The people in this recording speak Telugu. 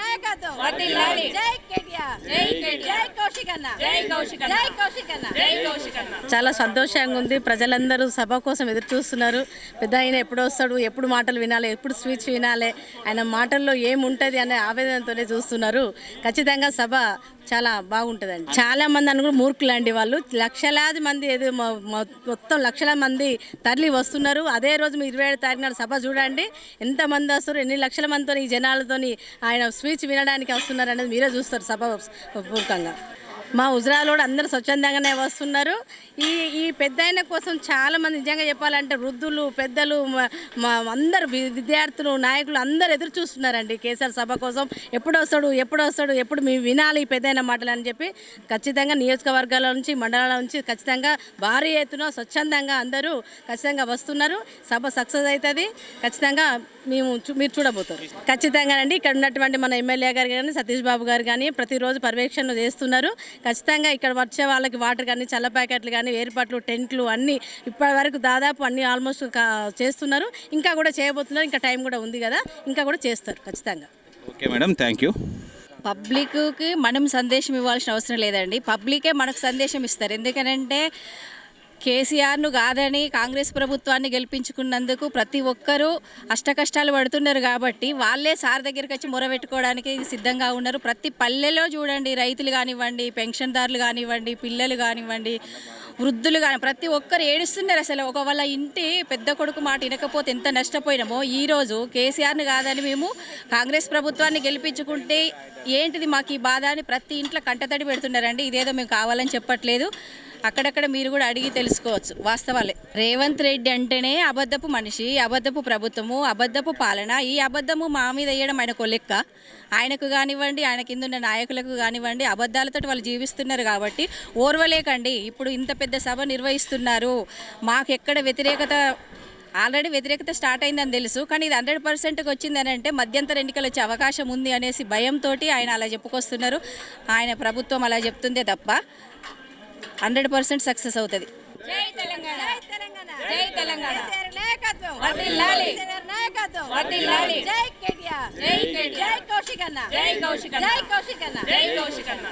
నాయకత్వం. జై కేటీఆర్ జై కేటీఆర్. చాలా సంతోషంగా ఉంది. ప్రజలందరూ సభ కోసం ఎదురు చూస్తున్నారు. పెద్ద ఆయన ఎప్పుడు వస్తాడు? ఎప్పుడు మాటలు వినాలి? ఎప్పుడు స్పీచ్ వినాలి? ఆయన మాటల్లో ఏముంటుంది అనే ఆవేదనతోనే చూస్తున్నారు. ఖచ్చితంగా సభ చాలా బాగుంటుందండి. చాలా మంది అనుకో మూర్ఖులండి వాళ్ళు. లక్షలాది మంది ఏదో మొత్తం లక్షల మంది తరలి వస్తున్నారు. అదే రోజు మీ ఇరవై ఏడు తారీఖు నాడు సభ చూడండి. ఎంత మంది వస్తారు? ఎన్ని లక్షల మందితో ఈ జనాలతోని ఆయన స్పీచ్ వినడానికి వస్తున్నారు అనేది మీరే చూస్తారు సభ పూర్వకంగా మా హుజరాలో కూడా అందరూ స్వచ్ఛందంగానే వస్తున్నారు. ఈ ఈ పెద్ద ఆయన కోసం చాలామంది నిజంగా చెప్పాలంటే వృద్ధులు పెద్దలు అందరూ మా అందరు వి- విద్యార్థులు నాయకులు అందరూ ఎదురు చూస్తున్నారండి కేసీఆర్ సభ కోసం. ఎప్పుడు వస్తాడు ఎప్పుడు వస్తాడు ఎప్పుడు మేము వినాలి ఈ పెద్ద మాటలు అని చెప్పి ఖచ్చితంగా నియోజకవర్గాల నుంచి మండలాల నుంచి ఖచ్చితంగా భారీ ఎత్తున స్వచ్ఛందంగా అందరూ ఖచ్చితంగా వస్తున్నారు. సభ సక్సెస్ అవుతుంది. ఖచ్చితంగా మేము చూ- మీరు చూడబోతారు. ఖచ్చితంగానండి. ఇక్కడ ఉన్నటువంటి మన ఎమ్మెల్యే గారు కానీ సతీష్ బాబు గారు కానీ ప్రతిరోజు పర్యవేక్షణ చేస్తున్నారు. ఖచ్చితంగా ఇక్కడ వచ్చే వాళ్ళకి వాటర్ కానీ చల్ల ప్యాకెట్లు కానీ ఏర్పాట్లు టెంట్లు అన్నీ ఇప్పటి వరకు దాదాపు అన్ని ఆల్మోస్ట్ కా- చేస్తున్నారు. ఇంకా కూడా చేయబోతున్నారు. ఇంకా టైం కూడా ఉంది కదా. ఇంకా కూడా చేస్తారు ఖచ్చితంగా. Okay madam. Thank you. పబ్లిక్కి మనం సందేశం ఇవ్వాల్సిన అవసరం లేదండి. పబ్లికే మనకు సందేశం ఇస్తారు. ఎందుకనంటే కేసీఆర్ను కాదని కాంగ్రెస్ ప్రభుత్వాన్ని గెలిపించుకున్నందుకు ప్రతి ఒక్కరూ అష్టకష్టాలు పడుతున్నారు కాబట్టి వాళ్ళే సార్ దగ్గరికి వచ్చి మొరబెట్టుకోవడానికి సిద్ధంగా ఉన్నారు. ప్రతి పల్లెలో చూడండి రైతులు కానివ్వండి పెన్షన్దారులు కానివ్వండి పిల్లలు కానివ్వండి వృద్ధులు కానీ ప్రతి ఒక్కరు ఏడుస్తున్నారు అసలు. ఒక వాళ్ళ ఇంటి పెద్ద కొడుకు మాట వినకపోతే ఎంత నష్టపోయినామో ఈరోజు కేసీఆర్ని కాదని మేము కాంగ్రెస్ ప్రభుత్వాన్ని గెలిపించుకుంటే ఏంటిది మాకు ఈ బాధ అని ప్రతి ఇంట్లో కంటతడి పెడుతున్నారండి. ఇదేదో మేము కావాలని చెప్పట్లేదు. అక్కడక్కడ మీరు కూడా అడిగి తెలుసుకోవచ్చు వాస్తవాలే. రేవంత్ రెడ్డి అంటేనే అబద్ధపు మనిషి అబద్ధపు ప్రభుత్వము అబద్ధపు పాలన ఈ అబద్ధము మా మీద వేయడం ఆయనకు లెక్క. ఆయనకు కానివ్వండి ఆయన కింద ఉన్న నాయకులకు కానివ్వండి అబద్ధాలతో వాళ్ళు జీవిస్తున్నారు కాబట్టి ఓర్వలేకండి. ఇప్పుడు ఇంత పెద్ద సభ నిర్వహిస్తున్నారు. మాకు ఎక్కడ వ్యతిరేకత ఆల్రెడీ వ్యతిరేకత స్టార్ట్ అయిందని తెలుసు కానీ ఇది హండ్రెడ్ పర్సెంట్కి వచ్చిందని అంటే మధ్యంతర ఎన్నికలు వచ్చే అవకాశం ఉంది అనేసి భయంతో ఆయన అలా చెప్పుకొస్తున్నారు. ఆయన ప్రభుత్వం అలా చెప్తుందే తప్ప హండ్రెడ్ పర్సెంట్ సక్సెస్ అవుతుంది జై తెలంగాణ జై తెలంగాణ జై తెలంగాణ కేసీఆర్ నాయకత్వం వర్ధిల్లాలి. కేసీఆర్ నాయకత్వం వర్ధిల్లాలి. జై కేటీఆర్ జై కేటీఆర్. జై కౌశిక్ అన్న జై కౌశిక్ అన్న. జై కౌశిక్ అన్న జై కౌశిక్ అన్న